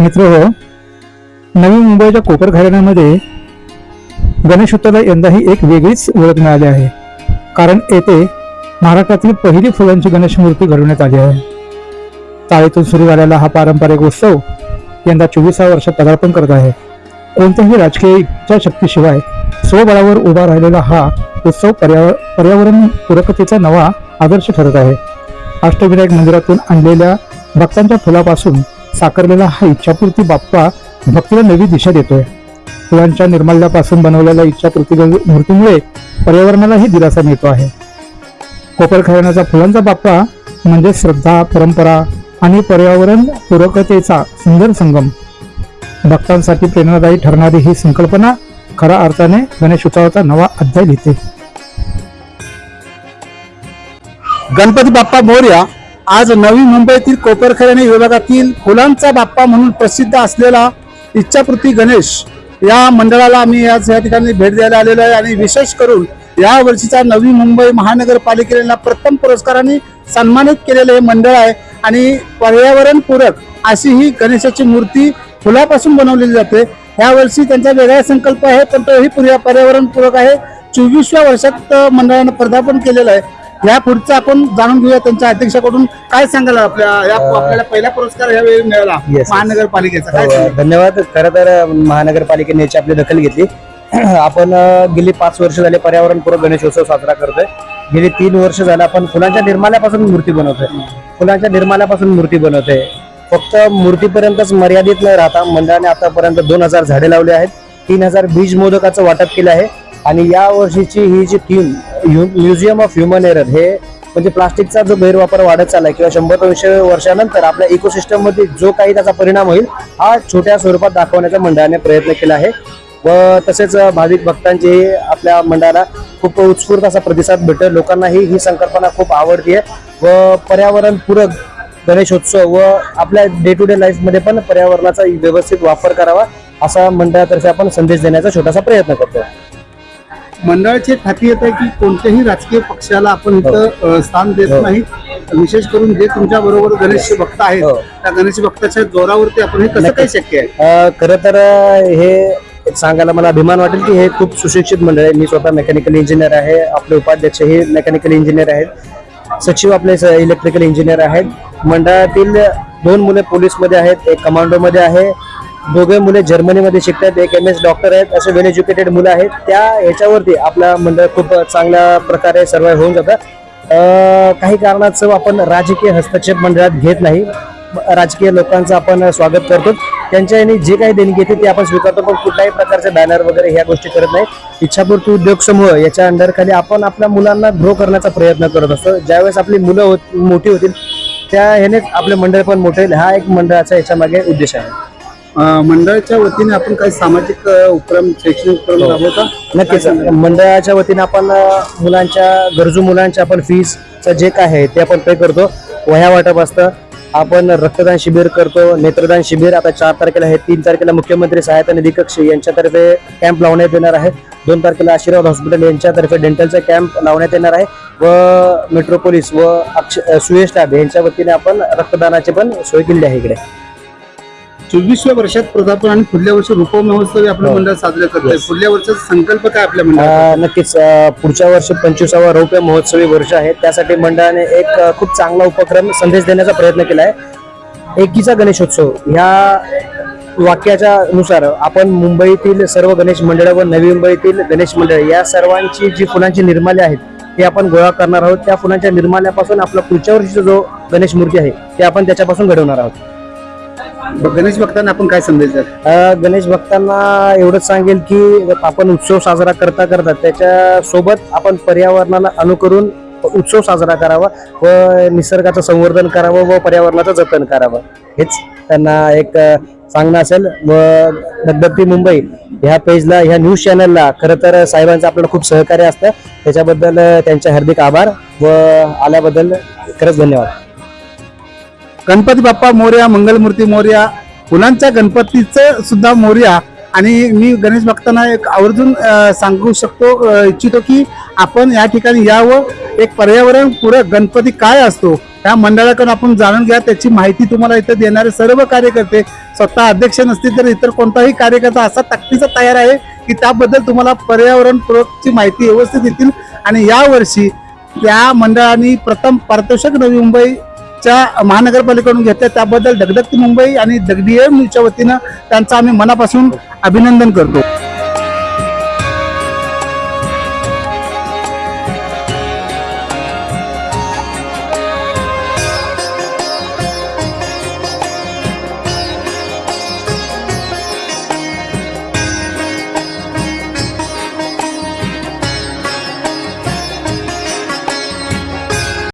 मित्र हो नवी मुंबईच्या कोपर घराण्यामध्ये गणेशोत्सवाला यंदाही एक वेगळीच ओळख मिळाली आहे. कारण येथे महाराष्ट्रातील पहिली फुलांची गणेश मूर्ती घडवण्यात आली आहे. ताळीतून सुरू झालेला हा पारंपरिक उत्सव यंदा चोवीसा वर्षात पदार्पण करत आहे. कोणत्याही राजकीय शक्तीशिवाय स्वबळावर उभा राहिलेला हा उत्सव पर्यावर पर्यावरण पूरकतेचा नवा आदर्श ठरत आहे. अष्टविनायक मंदिरातून आणलेल्या भक्तांच्या फुलापासून साकारलेला हा इच्छापूर्ती बाप्पा भक्तीला नवी दिशा देतोय. फुलांच्या निर्माल्यापासून बनवलेल्या इच्छापूर्ती मूर्तीमुळे पर्यावरणालाही दिलासा मिळतो आहे. कोपर फुलांचा बाप्पा म्हणजे श्रद्धा परंपरा आणि पर्यावरण पूरकतेचा सुंदर संगम. भक्तांसाठी प्रेरणादायी ठरणारी ही संकल्पना खऱ्या अर्थाने गणेश उत्सवाचा नवा अध्याय लिहिते. गणपती बाप्पा मोर्या आज नवी मुंबईतील कोपरखैरणे विभागातील फुलांचा बाप्पा म्हणून प्रसिद्ध असलेला इच्छापूर्ती गणेश या मंडळाला आम्ही आज या ठिकाणी भेट द्यायला आलेलो आहे आणि विशेष करून या वर्षीचा नवी मुंबई महानगरपालिकेला प्रथम पुरस्काराने सन्मानित केलेले हे मंडळ आहे आणि पर्यावरणपूरक अशी ही गणेशाची मूर्ती फुलापासून बनवलेली जाते. ह्या वर्षी त्यांचा वेगळा संकल्प आहे पण तोही पर्यावरणपूरक आहे. चोवीसव्या वर्षात मंडळानं पदार्पण केलेलं आहे. या पुढचं आपण जाणून घेऊया त्यांच्या अध्यक्षाकडून. काय सांगाल आपल्या या आपल्याला पहिला पुरस्कार यावेळी मिळाला Yes. महानगरपालिकेचा. काय हो? धन्यवाद. खरं तर महानगरपालिकेने याची आपली दखल घेतली. आपण अं, गेली पाच वर्ष झाले पर्यावरणपूरक गणेशोत्सव साजरा करतोय. गेली तीन वर्ष झालं आपण फुलांच्या निर्माल्यापासून मूर्ती बनवतोय. फुलांच्या निर्माल्यापासून मूर्ती बनवतोय. फक्त मूर्तीपर्यंतच मर्यादित न राहता मंडळाने आतापर्यंत दोन हजार झाडे लावले आहेत. तीन हजार बीज मोदकाचं वाटप केलं आहे. आणि या वर्षीची ही जी theme museum of human error हे म्हणजे प्लास्टिकचा जो गैरवापर वाढत चाललाय किंवा शंभर दोनशे वर्षानंतर आपल्या इकोसिस्टममध्ये जो काही त्याचा परिणाम होईल हा छोट्या स्वरूपात दाखवण्याचा मंडळाने प्रयत्न केला आहे. व तसेच भाविक भक्तांची आपल्या मंडळाला खूप उत्स्फूर्त असा प्रतिसाद भेटतो लोकांनाही ही संकल्पना खूप आवडते व पर्यावरणपूरक गणेशोत्सव व आपल्या डे टू डे लाईफमध्ये पण पर्यावरणाचा व्यवस्थित वापर करावा असा मंडळातर्फे आपण संदेश देण्याचा छोटासा प्रयत्न करतो मंडळाची एक खाती येत आहे की कोणत्याही राजकीय पक्षाला आपण इथं अ, स्थान देत हो. नाही. विशेष करून जे तुमच्या बरोबर गणेश भक्त आहेत हो. त्या गणेश भक्ताच्या जोरावरती आपण हे कसं काय शक्य आहे? खरं तर हे सांगायला मला अभिमान वाटेल की हे खूप सुशिक्षित मंडळ आहे. मी स्वतः मेकॅनिकल इंजिनियर आहे. आपले उपाध्यक्ष हे मेकॅनिकल इंजिनियर आहेत. सचिव आपले इलेक्ट्रिकल इंजिनियर आहेत. मंडळातील दोन मुले पोलीसमध्ये आहेत एक कमांडो मध्ये आहे. दोघे मुले जर्मनीमध्ये शिकतात एक एम एस डॉक्टर आहेत असे वेल एज्युकेटेड मुलं आहेत. त्या ह्याच्यावरती आपला मंडळ खूप चांगल्या प्रकारे सर्वाय होऊन जातं. काही कारणास्तव आपण राजकीय हस्तक्षेप मंडळात घेत नाही. राजकीय लोकांचं आपण स्वागत करतो. त्यांच्या यांनी जे काही देणगी येते ते आपण स्वीकारतो पण कुठल्याही प्रकारचे बॅनर वगैरे ह्या गोष्टी करत नाही. इच्छापूर्ती उद्योग समूह याच्या अंडरखाली आपण आपल्या मुलांना ग्रो करण्याचा प्रयत्न करत असतो. ज्यावेळेस आपली मुलं होत मोठी होतील त्या ह्यानेच आपले मंडळ पण मोठे हा एक मंडळाचा याच्या मागे उद्देश आहे. मंडळाच्या वतीने आपण काही सामाजिक उपक्रम शैक्षणिक उपक्रम हो. राबवता? नक्कीच? मंडळाच्या वतीने आपण मुलांच्या गरजू मुलांच्या आपण फीजचं जे काय आहे ते आपण पे करतो. वह्या वाटप असतं. आपण रक्तदान शिबिर करतो नेत्रदान शिबिर. आता चार तारखेला आहे तीन तारखेला मुख्यमंत्री सहायता निधी कक्ष यांच्यातर्फे कॅम्प लावण्यात येणार आहे. दोन तारखेला आशीर्वाद हॉस्पिटल यांच्यातर्फे डेंटलचा कॅम्प लावण्यात येणार आहे. व मेट्रोपोलिस व अक्ष सुयश लॅब यांच्या वतीने आपण रक्तदानाची पण सोय केलेली आहे इकडे. चोवीसव्या वर्षात पदार्पण आणि पुढल्या वर्षी रूप महोत्सव आपलं हो. मंडळ साजरं करतोय. पुढल्या वर्षाचा संकल्प काय आपल्या मंडळाचा? अ, नक्कीच पुढच्या वर्षी पंचवीसावा रौप्य महोत्सवी वर्ष आहे. त्यासाठी मंडळाने एक खूप चांगला उपक्रम संदेश देण्याचा प्रयत्न केला आहे एकीचा गणेशोत्सव. ह्या वाक्याच्या नुसार आपण मुंबईतील सर्व गणेश मंडळ व नवी मुंबईतील गणेश मंडळ या सर्वांची जी फुलांची निर्माल्य आहेत ते आपण गोळा करणार आहोत. त्या फुलांच्या निर्माल्यापासून आपला पुढच्या वर्षीचा जो गणेश मूर्ती आहे ते आपण त्याच्यापासून घडवणार आहोत. गणेश भक्तांना आपण काय संदेश द्याल? गणेश भक्तांना एवढंच सांगेल की आपण उत्सव साजरा करता करता त्याच्या सोबत आपण पर्यावरणाला अनुकरून उत्सव साजरा करावा व निसर्गाचं संवर्धन करावं व पर्यावरणाचं जतन करावं. हेच त्यांना एक सांगणं असेल. व धगधगती मुंबई ह्या पेजला ह्या न्यूज चॅनलला खरं तर साहेबांचं आपल्याला खूप सहकार्य असतं. त्याच्याबद्दल त्यांचे हार्दिक आभार व आल्याबद्दल खरंच धन्यवाद. गणपती बाप्पा मोर्या मंगलमूर्ती मोर्या फुलांच्या गणपतीचं सुद्धा मोर्या. आणि मी गणेश भक्तांना एक आवर्जून सांगू शकतो इच्छितो की आपण या ठिकाणी यावं. एक पर्यावरण पूरक गणपती काय असतो या मंडळाकडून आपण जाणून घ्या. त्याची माहिती तुम्हाला इथं देणारे सर्व कार्यकर्ते स्वतः अध्यक्ष नसतील तर इतर कोणताही कार्यकर्ता असा ताकदीचा तयार आहे की त्याबद्दल तुम्हाला पर्यावरणपूरकची माहिती व्यवस्थित देतील आणि यावर्षी त्या मंडळाने प्रथम पारितोषिक नवी च्या महानगरपालिकेकडून घेतल्या त्याबद्दल दगदगती मुंबई आणि दगडी न्यूजच्या वतीनं त्यांचं आम्ही मनापासून अभिनंदन करतो.